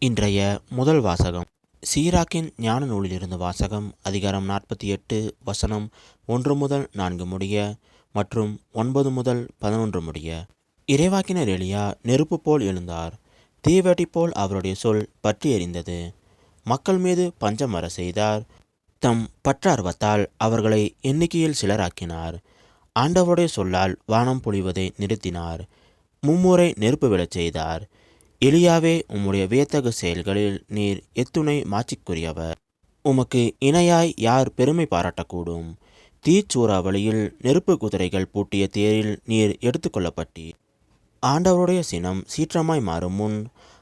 இன்றைய முதல் வாசகம். சீராக்கின் ஞான நூலிலிருந்து வாசகம் அதிகாரம் நாற்பத்தி எட்டு வசனம் ஒன்று முதல் நான்கு முடிய மற்றும் ஒன்பது முதல் பதினொன்று முடிய. இறைவாக்கினர் எளியா நெருப்பு போல் எழுந்தார். தீவெட்டி போல் அவருடைய சொல் பற்றி எறிந்தது மக்கள் மீது பஞ்சம் வர செய்தார். தம் பற்றார்வத்தால் அவர்களை எண்ணிக்கையில் சிலராக்கினார். ஆண்டவருடைய சொல்லால் வானம் பொழிவதை நிறுத்தினார். மும்முறை நெருப்பு விழச் செய்தார். எலியாவே உம்முடைய வியத்தகு செயல்களில் நீர் எத்துணை மாட்சிக்குரியவர். உமக்கு இணையாய் யார் பெருமை பாராட்டக்கூடும்? தீச்சூறாவளியில் நெருப்பு குதிரைகள் பூட்டிய தேரில் நீர் எடுத்துக்கொள்ளப்பட்டீர் ஆண்டவருடைய சினம் சீற்றமாய் மாறும் முன்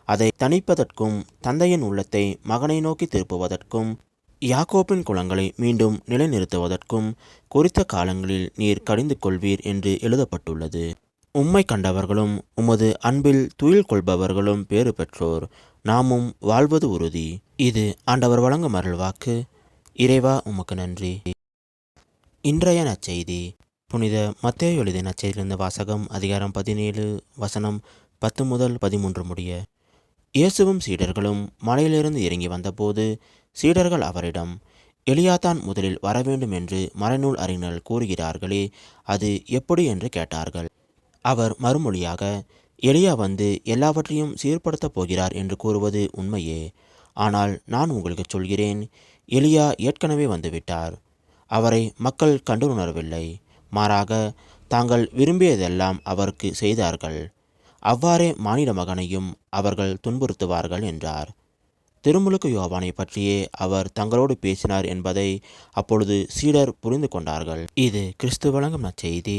அதை தணிப்பதற்கும் தந்தையின் உள்ளத்தை மகனை நோக்கி திருப்புவதற்கும் யாக்கோப்பின் குளங்களை மீண்டும் நிலைநிறுத்துவதற்கும் குறித்த காலங்களில் நீர் கடிந்து கொள்வீர் என்று எழுதப்பட்டுள்ளது. உம்மை கண்டவர்களும் உமது அன்பில் துயில் கொள்பவர்களும் பேறு பெற்றோர். நாமும் வாழ்வது உறுதி. இது ஆண்டவர் வழங்கும் அருள்வாக்கு. இறைவா உமக்கு நன்றி. இன்றைய நற்செய்தி. புனித மத்திய எழுதிய நற்செய்தியிலிருந்து வாசகம் அதிகாரம் பதினேழு வசனம் பத்து முதல் பதிமூன்று முடிய. இயேசுவும் சீடர்களும் மலையிலிருந்து இறங்கி வந்தபோது சீடர்கள் அவரிடம் எளியாதான் முதலில் வரவேண்டும் என்று மறைநூல் அறிஞர்கள் கூறுகிறார்களே அது எப்படி? என்று கேட்டார்கள். அவர் மறுமொழியாக எலியா வந்து எல்லாவற்றையும் சீர்படுத்தப் போகிறார் என்று கூறுவது உண்மையே. ஆனால் நான் உங்களுக்கு சொல்கிறேன் எலியா ஏற்கனவே வந்துவிட்டார். அவரை மக்கள் கண்டு உணரவில்லை மாறாக தாங்கள் விரும்பியதெல்லாம் அவருக்கு செய்தார்கள். அவ்வாறே மானிட மகனையும் அவர்கள் துன்புறுத்துவார்கள் என்றார். திருமுழுக்கு யோவானை பற்றியே அவர் தங்களோடு பேசினார் என்பதை அப்பொழுது சீடர் புரிந்து கொண்டார்கள். இது கிறிஸ்து வழங்கும் நற்செய்தி.